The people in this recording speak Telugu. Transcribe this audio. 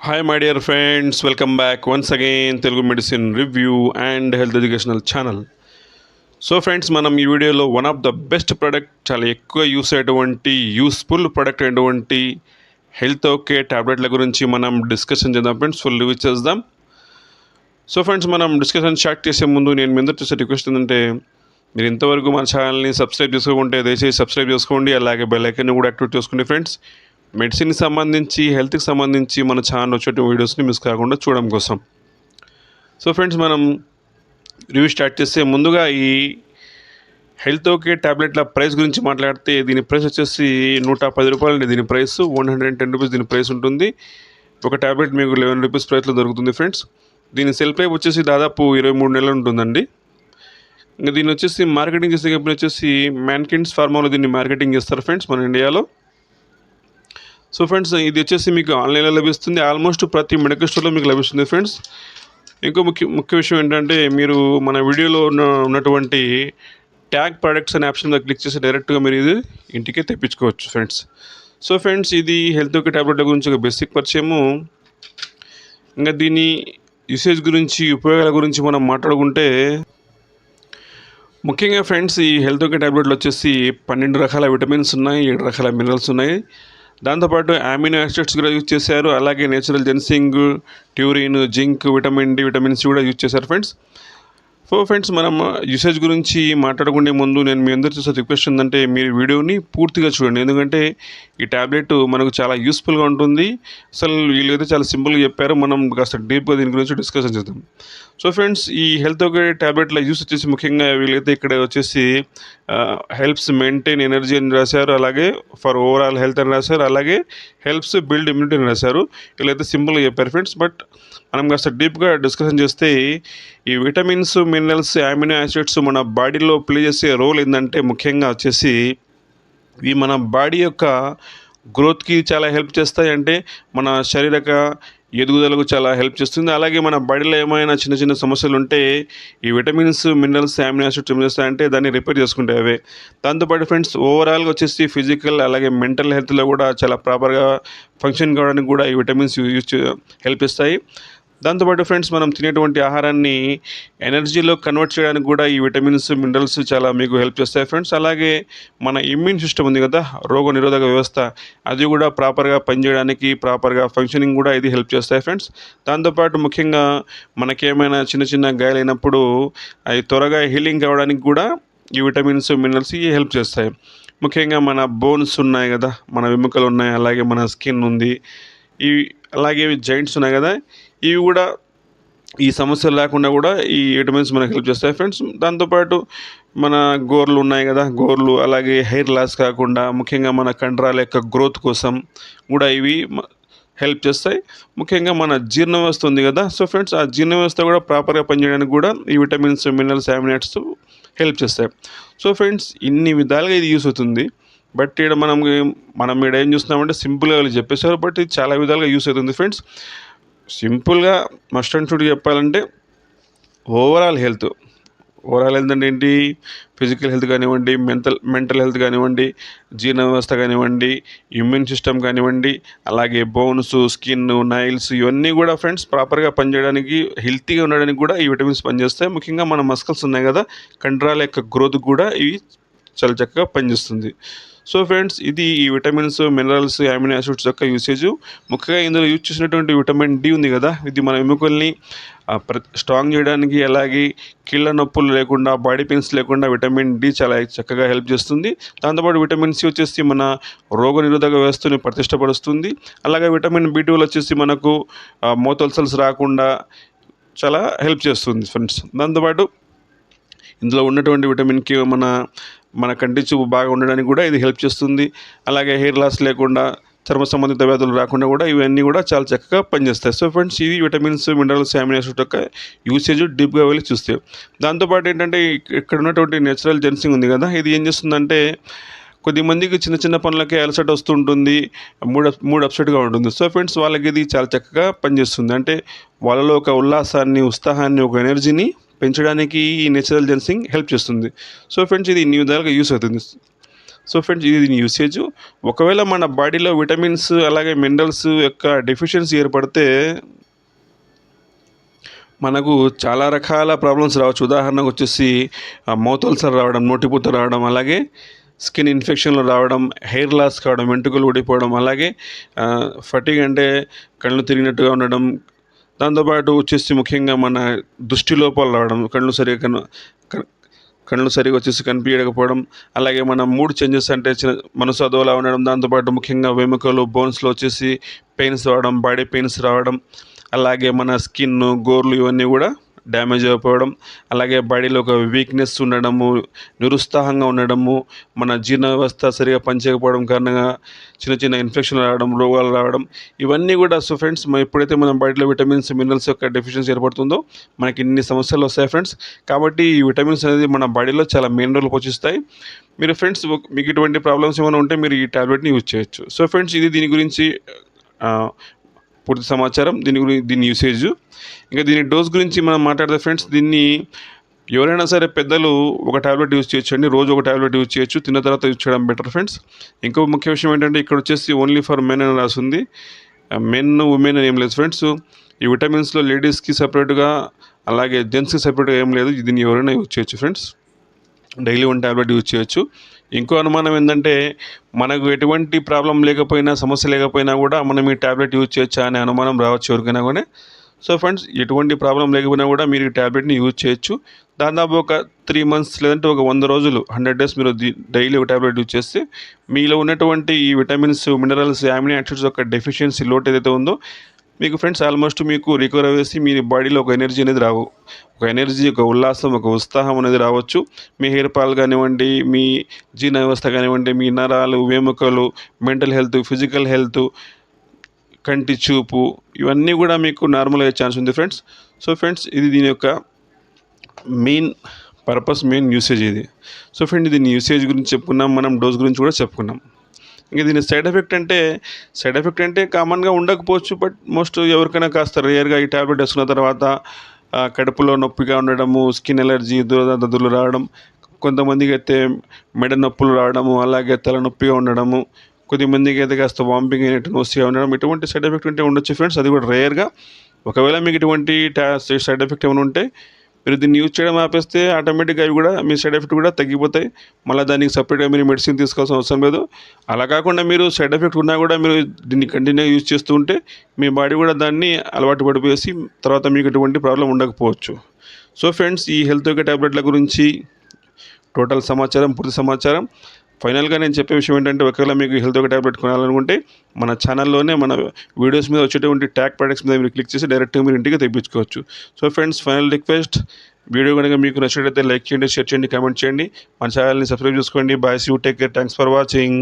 Hi my dear friends welcome back once again Telugu medicine review and health educational channel so friends మనం ఈ వీడియోలో one of the best product చాలా ఎక్కువ యూస్ అయ్యేటువంటి యూస్ఫుల్ ప్రొడక్ట్ అయినటువంటి హెల్త్ ఓకే టాబ్లెట్ల గురించి మనం డిస్కషన్ చేద్దాం ఫ్రెండ్స్ ఫుల్ రివ్యూ చేద్దాం సో ఫ్రెండ్స్ మనం డిస్కషన్ స్టార్ట్ చేసే ముందు నేను మీ చేసే రిక్వెస్ట్ ఏంటంటే మీరు ఇంతవరకు మన ఛానల్ని సబ్స్క్రైబ్ చేసుకోకుంటే దయచేసి సబ్స్క్రైబ్ చేసుకోండి. అలాగే బెల్ ఐకన్ కూడా యాక్టివేట్ చేసుకోండి ఫ్రెండ్స్ మెడిసిన్కి సంబంధించి హెల్త్కి సంబంధించి మన ఛానల్ వచ్చే వీడియోస్ని మిస్ కాకుండా చూడడం కోసం. సో ఫ్రెండ్స్ మనం రివ్యూ స్టార్ట్ చేస్తే ముందుగా ఈ హెల్త్ ఓకే ట్యాబ్లెట్ల ప్రైస్ గురించి మాట్లాడితే దీని ప్రైస్ వచ్చేసి నూట పది రూపాయలు అండి. దీని price one hundred and ten rupees దీని ప్రైస్ ఉంటుంది. ఒక ట్యాబ్లెట్ మీకు లెవెన్ రూపీస్ ప్రైస్లో దొరుకుతుంది ఫ్రెండ్స్. దీని సెల్ లైఫ్ వచ్చేసి దాదాపు ఇరవై మూడు నెలలు ఉంటుందండి. ఇంకా దీన్ని వచ్చేసి మార్కెటింగ్ చేసే కంపెనీ వచ్చేసి మ్యాన్కిన్స్ ఫార్మాలో దీన్ని మార్కెటింగ్ చేస్తారు ఫ్రెండ్స్ మన ఇండియాలో. సో ఫ్రెండ్స్ ఇది వచ్చేసి మీకు ఆన్లైన్లో లభిస్తుంది. ఆల్మోస్ట్ ప్రతి మెడికల్ స్టోర్లో మీకు లభిస్తుంది ఫ్రెండ్స్ ఇంకో ముఖ్య ముఖ్య విషయం ఏంటంటే మీరు మన వీడియోలో ఉన్న ఉన్నటువంటి ట్యాగ్ ప్రొడక్ట్స్ అనే ఆప్షన్ మీద క్లిక్ చేసి డైరెక్ట్గా మీరు ఇది ఇంటికే తెప్పించుకోవచ్చు ఫ్రెండ్స్ సో ఫ్రెండ్స్ ఇది హెల్త్ ఒక టాబ్లెట్ గురించి ఒక బేసిక్ పరిచయము. ఇంకా దీని యూసేజ్ గురించి ఉపయోగాల గురించి మనం మాట్లాడుకుంటే ముఖ్యంగా ఫ్రెండ్స్ ఈ హెల్త్ ఒక ట్యాబ్లెట్లు వచ్చేసి పన్నెండు రకాల విటమిన్స్ ఉన్నాయి ఏడు రకాల మినరల్స్ ఉన్నాయి. దాంతోపాటు అమినో యాసిడ్స్ కూడా యూజ్ చేశారు. అలాగే natural ginseng taurine zinc vitamin D vitamin C కూడా యూజ్ చేశారు ఫ్రెండ్స్. సో ఫ్రెండ్స్ మనం యూసేజ్ గురించి మాట్లాడుకునే ముందు నేను మీ అందరు చూసే రిక్వెస్ట్ ఏంటంటే మీరు వీడియోని పూర్తిగా చూడండి. ఎందుకంటే ఈ ట్యాబ్లెట్ మనకు చాలా యూస్ఫుల్గా ఉంటుంది. అసలు వీళ్ళైతే చాలా సింపుల్గా చెప్పారు. మనం కాస్త డీప్గా దీని గురించి డిస్కషన్ చేద్దాం. సో ఫ్రెండ్స్ ఈ హెల్త్ ఒక ట్యాబ్లెట్ల యూస్ వచ్చేసి ముఖ్యంగా వీళ్ళైతే ఇక్కడ వచ్చేసి హెల్ప్స్ మెయింటైన్ ఎనర్జీ అని రాశారు. అలాగే ఫర్ ఓవరాల్ హెల్త్ అని రాశారు. అలాగే హెల్ప్స్ బిల్డ్ ఇమ్యూనిటీ అని రాశారు. ఇలా అయితే సింపుల్గా చెప్పారు ఫ్రెండ్స్ బట్ మనం కాస్త డీప్గా డిస్కషన్ చేస్తే ఈ విటమిన్స్ మినరల్స్ అమినో యాసిడ్స్ మన బాడీలో ప్లే చేసే రోల్ ఏంటంటే ముఖ్యంగా వచ్చేసి ఇవి మన బాడీ యొక్క గ్రోత్కి చాలా హెల్ప్ చేస్తాయి అంటే మన శారీరక ఎదుగుదలకు చాలా హెల్ప్ చేస్తుంది. అలాగే మన బాడీలో ఏమైనా చిన్న చిన్న సమస్యలు ఉంటే ఈ విటమిన్స్ మినరల్స్ అమినో యాసిడ్స్ ఏం చేస్తాయంటే దాన్ని రిపేర్ చేసుకుంటే అవే. దాంతోపాటు ఫ్రెండ్స్ ఓవరాల్గా వచ్చేసి ఫిజికల్ అలాగే మెంటల్ హెల్త్లో కూడా చాలా ప్రాపర్గా ఫంక్షన్ కావడానికి కూడా ఈ విటమిన్స్ యూజ్ హెల్ప్ ఇస్తాయి దాంతోపాటు ఫ్రెండ్స్ మనం తినేటువంటి ఆహారాన్ని ఎనర్జీలో కన్వర్ట్ చేయడానికి కూడా ఈ విటమిన్స్ మినరల్స్ చాలా మీకు హెల్ప్ చేస్తాయి ఫ్రెండ్స్ అలాగే మన ఇమ్యూన్ సిస్టమ్ ఉంది కదా రోగ నిరోధక వ్యవస్థ అది కూడా ప్రాపర్గా పనిచేయడానికి ప్రాపర్గా ఫంక్షనింగ్ కూడా ఇది హెల్ప్ చేస్తాయి ఫ్రెండ్స్ దాంతోపాటు ముఖ్యంగా మనకేమైనా చిన్న చిన్న గాయాలైనప్పుడు అవి త్వరగా హీలింగ్ కావడానికి కూడా ఈ విటమిన్స్ మినరల్స్ ఇవి హెల్ప్ చేస్తాయి. ముఖ్యంగా మన బోన్స్ ఉన్నాయి కదా మన వెముకలు ఉన్నాయి అలాగే మన స్కిన్ ఉంది. ఇవి అలాగే జాయింట్స్ ఉన్నాయి కదా ఇవి కూడా ఈ సమస్యలు లేకుండా కూడా ఈ విటమిన్స్ మనకు హెల్ప్ చేస్తాయి. ఫ్రెండ్స్ దాంతోపాటు మన గోర్లు ఉన్నాయి కదా గోర్లు అలాగే హెయిర్ లాస్ కాకుండా ముఖ్యంగా మన కండరాల యొక్క గ్రోత్ కోసం కూడా ఇవి హెల్ప్ చేస్తాయి. ముఖ్యంగా మన జీర్ణ వ్యవస్థ ఉంది కదా సో ఫ్రెండ్స్ ఆ జీర్ణ వ్యవస్థ కూడా ప్రాపర్గా పనిచేయడానికి కూడా ఈ విటమిన్స్ మినరల్స్ యామినేట్స్ హెల్ప్ చేస్తాయి. సో ఫ్రెండ్స్ ఇన్ని విధాలుగా ఇది యూస్ అవుతుంది. బట్ ఇక్కడ మనం మనం ఇక్కడ ఏం చూస్తున్నామంటే సింపుల్గా వాళ్ళు చెప్పేశారు బట్ ఇది చాలా విధాలుగా యూస్ అవుతుంది. ఫ్రెండ్స్ సింపుల్గా మస్ట్ అండ్ షుడ్ చెప్పాలంటే ఓవరాల్ హెల్త్. ఓవరాల్ హెల్త్ అంటే ఏంటి? ఫిజికల్ హెల్త్ కానివ్వండి మెంటల్ మెంటల్ హెల్త్ కానివ్వండి జీర్ణ వ్యవస్థ కానివ్వండి ఇమ్యూన్ సిస్టమ్ కానివ్వండి అలాగే బోన్స్ స్కిన్ నైల్స్ ఇవన్నీ కూడా ఫ్రెండ్స్ ప్రాపర్గా పనిచేయడానికి హెల్తీగా ఉండడానికి కూడా ఈ విటమిన్స్ పనిచేస్తాయి. ముఖ్యంగా మన మస్కల్స్ ఉన్నాయి కదా కండరాల యొక్క గ్రోత్ కూడా ఇవి చాలా చక్కగా పనిచేస్తుంది. సో ఫ్రెండ్స్ ఇది ఈ విటమిన్స్ మినరల్స్ అమినో యాసిడ్స్ యొక్క యూసేజ్. ముఖ్యంగా ఇందులో యూజ్ చేసినటువంటి విటమిన్ డి ఉంది కదా ఇది మన ఎముకల్ని స్ట్రాంగ్ చేయడానికి అలాగే కీళ్ళ నొప్పులు లేకుండా బాడీ పెయిన్స్ లేకుండా విటమిన్ డి చాలా చక్కగా హెల్ప్ చేస్తుంది. దాంతోపాటు విటమిన్ సి వచ్చేసి మన రోగ నిరోధక వ్యవస్థని ప్రతిష్టపరుస్తుంది. అలాగే విటమిన్ బి టూలు వచ్చేసి మనకు మోతల్సల్స్ రాకుండా చాలా హెల్ప్ చేస్తుంది ఫ్రెండ్స్. దాంతోపాటు ఇందులో ఉన్నటువంటి విటమిన్కి మన మన కంటి చూపు బాగా ఉండడానికి కూడా ఇది హెల్ప్ చేస్తుంది. అలాగే హెయిర్ లాస్ లేకుండా చర్మ సంబంధిత వ్యాధులు రాకుండా కూడా ఇవన్నీ కూడా చాలా చక్కగా పనిచేస్తాయి. సో ఫ్రెండ్స్ ఇది విటమిన్స్ మినరల్స్ అమినోసిడ్ యొక్క యూసేజ్ డీప్గా వెళ్ళి చూస్తే. దాంతోపాటు ఏంటంటే ఇక్కడ ఉన్నటువంటి నేచురల్ జెన్సింగ్ ఉంది కదా ఇది ఏం చేస్తుందంటే కొద్దిమందికి చిన్న చిన్న పనులకే అలసట వస్తుంటుంది మూడ్ మూడ్ అప్సెట్గా ఉంటుంది. సో ఫ్రెండ్స్ వాళ్ళకి ఇది చాలా చక్కగా పనిచేస్తుంది. అంటే వాళ్ళలో ఒక ఉల్లాసాన్ని ఉత్సాహాన్ని ఒక ఎనర్జీని పెంచడానికి ఈ నేచురల్ జెన్సింగ్ హెల్ప్ చేస్తుంది. సో ఫ్రెండ్స్ ఇది ఇన్ని విధాలుగా యూస్ అవుతుంది. సో ఫ్రెండ్స్ ఇది దీని యూసేజ్. ఒకవేళ మన బాడీలో విటమిన్స్ అలాగే మినరల్స్ యొక్క డెఫిషియన్సీ ఏర్పడితే మనకు చాలా రకాల ప్రాబ్లమ్స్ రావచ్చు. ఉదాహరణకు వచ్చేసి మౌత్ అల్సర్ రావడం నోటిపూత రావడం అలాగే స్కిన్ ఇన్ఫెక్షన్లు రావడం హెయిర్ లాస్ కావడం వెంట్రుకలు ఊడిపోవడం అలాగే ఫటిగ్ అంటే కళ్ళు తిరిగినట్టుగా ఉండడం దాంతోపాటు వచ్చేసి ముఖ్యంగా మన దృష్టి లోపాలు రావడం కళ్ళు సరిగా కను కళ్ళు సరిగా వచ్చేసి కనిపించకపోవడం అలాగే మన మూడ్ చేంజెస్ అంటే చిన్న మనసు అదోలా ఉండడం దాంతోపాటు ముఖ్యంగా వెముకలు బోన్స్లో వచ్చేసి పెయిన్స్ రావడం బాడీ పెయిన్స్ రావడం అలాగే మన స్కిన్ గోర్లు ఇవన్నీ కూడా డ్యామేజ్ అయిపోవడం అలాగే బాడీలో ఒక వీక్నెస్ ఉండడము నిరుత్సాహంగా ఉండడము మన జీర్ణ వ్యవస్థ సరిగా పనిచేయకపోవడం కారణంగా చిన్న చిన్న ఇన్ఫెక్షన్లు రావడం రోగాలు రావడం ఇవన్నీ కూడా. సో ఫ్రెండ్స్ మన ఎప్పుడైతే మన బాడీలో విటమిన్స్ మినరల్స్ యొక్క డెఫిషియన్సీ ఏర్పడుతుందో మనకి ఇన్ని సమస్యలు వస్తాయి ఫ్రెండ్స్ కాబట్టి ఈ విటమిన్స్ అనేది మన బాడీలో చాలా మెయిన్ రోల్ పోషిస్తాయి. మీరు ఫ్రెండ్స్ మీకు ఇటువంటి ప్రాబ్లమ్స్ ఏమైనా ఉంటే మీరు ఈ టాబ్లెట్ని యూజ్ చేయొచ్చు. సో ఫ్రెండ్స్ ఇది దీని గురించి పూర్తి సమాచారం. దీని గురించి దీని యూసేజ్ ఇంకా దీని డోస్ గురించి మనం మాట్లాడితే ఫ్రెండ్స్ దీన్ని ఎవరైనా సరే పెద్దలు ఒక టాబ్లెట్ యూజ్ చేయొచ్చు అండి రోజు ఒక టాబ్లెట్ యూజ్ చేయొచ్చు. తిన్న తర్వాత యూజ్ చేయడం బెటర్ ఫ్రెండ్స్ ఇంకో ముఖ్య విషయం ఏంటంటే ఇక్కడ వచ్చేసి ఓన్లీ ఫర్ మెన్ అని రాసింది. మెన్ ఉమెన్ అని ఏం లేదు ఫ్రెండ్స్ ఈ విటమిన్స్లో లేడీస్కి సపరేట్గా అలాగే జెంట్స్కి సపరేట్గా ఏం లేదు. దీన్ని ఎవరైనా యూజ్ చేయొచ్చు friends daily one tablet use చేయొచ్చు. ఇంకో అనుమానం ఏంటంటే మనకు ఎటువంటి ప్రాబ్లం లేకపోయినా సమస్య లేకపోయినా కూడా మనం ఈ ట్యాబ్లెట్ యూజ్ చేయొచ్చా అనే అనుమానం రావచ్చు ఎవరికైనా కూడా సో ఫ్రెండ్స్ ఎటువంటి ప్రాబ్లం లేకపోయినా కూడా మీరు ఈ ట్యాబ్లెట్ని యూజ్ చేయొచ్చు. దాదాపు ఒక త్రీ మంత్స్ లేదంటే ఒక వంద రోజులు హండ్రెడ్ డేస్ మీరు డైలీ ఒక ట్యాబ్లెట్ యూజ్ చేస్తే మీలో ఉన్నటువంటి ఈ విటమిన్స్ మినరల్స్ యామినీ యాసిడ్స్ యొక్క డెఫిషియన్సీ లోటు ఏదైతే ఉందో మీకు ఫ్రెండ్స్ ఆల్మోస్ట్ మీకు రికవర్ అవేసి మీ బాడీలో ఒక ఎనర్జీ అనేది రావు. ఒక ఎనర్జీ ఒక ఉల్లాసం ఒక ఉత్సాహం అనేది రావచ్చు. మీ హెయిర్ ఫాల్ కానివ్వండి మీ జీర్ణ వ్యవస్థ కానివ్వండి మీ నరాలు వెముకలు మెంటల్ హెల్త్ ఫిజికల్ హెల్త్ కంటి చూపు ఇవన్నీ కూడా మీకు నార్మల్ అయ్యే ఛాన్స్ ఉంది ఫ్రెండ్స్ సో ఫ్రెండ్స్ ఇది దీని యొక్క మెయిన్ పర్పస్ మెయిన్ యూసేజ్ ఇది. సో ఫ్రెండ్ దీని యూసేజ్ గురించి చెప్పుకున్నాం మనం డోస్ గురించి కూడా చెప్పుకున్నాం. ఇంకా దీని సైడ్ ఎఫెక్ట్ అంటే సైడ్ ఎఫెక్ట్ అంటే కామన్గా ఉండకపోవచ్చు బట్ మోస్ట్ ఎవరికైనా కాస్త రేర్గా ఈ ట్యాబ్లెట్ వేసుకున్న తర్వాత కడుపులో నొప్పిగా ఉండడము స్కిన్ ఎలర్జీ దురద రావడం కొంతమందికి అయితే మెడ నొప్పులు రావడము అలాగే తలనొప్పిగా ఉండడము కొద్దిమందికి అయితే కాస్త వాంపింగ్ అయినట్టు నొస్సిగా ఉండడం ఇటువంటి సైడ్ ఎఫెక్ట్ ఉంటే ఉండొచ్చు ఫ్రెండ్స్. అది కూడా రేర్గా. ఒకవేళ మీకు ఇటువంటి సైడ్ ఎఫెక్ట్ ఏమైనా ఉంటే మీరు దీన్ని యూజ్ చేయడం ఆపేస్తే ఆటోమేటిక్గా అవి కూడా మీ సైడ్ ఎఫెక్ట్ కూడా తగ్గిపోతాయి. మళ్ళీ దానికి సపరేట్గా మీరు మెడిసిన్ తీసుకోవాల్సిన అవసరం లేదు. అలా కాకుండా మీరు సైడ్ ఎఫెక్ట్ ఉన్నా కూడా మీరు దీన్ని కంటిన్యూ యూజ్ చేస్తూ ఉంటే మీ బాడీ కూడా దాన్ని అలవాటు పడిపోయేసి తర్వాత మీకు ఎటువంటి ప్రాబ్లం ఉండకపోవచ్చు. సో ఫ్రెండ్స్ ఈ హెల్త్ యొక్క ట్యాబ్లెట్ల గురించి టోటల్ సమాచారం పూర్తి సమాచారం ఫైనల్గా నేను చెప్పే విషయం ఏంటంటే ఒకవేళ మీకు హెల్త్ ఒక ట్యాబ్లెట్ కొనాలనుకుంటే మన ఛానల్లోనే మన వీడియోస్ మీద వచ్చేటువంటి ట్యాగ్ ప్రొడక్ట్స్ మీద మీరు క్లిక్ చేసి డైరెక్ట్గా మీరు ఇంటికి తెప్పించుకోవచ్చు. So friends final request video కనుక మీకు నచ్చినట్లయితే లైక్ చేయండి షేర్ చేయండి కామెంట్ చేయండి. మన ఛానల్ని సబ్స్క్రైబ్ చేసుకోండి. Bye you take care thanks for watching.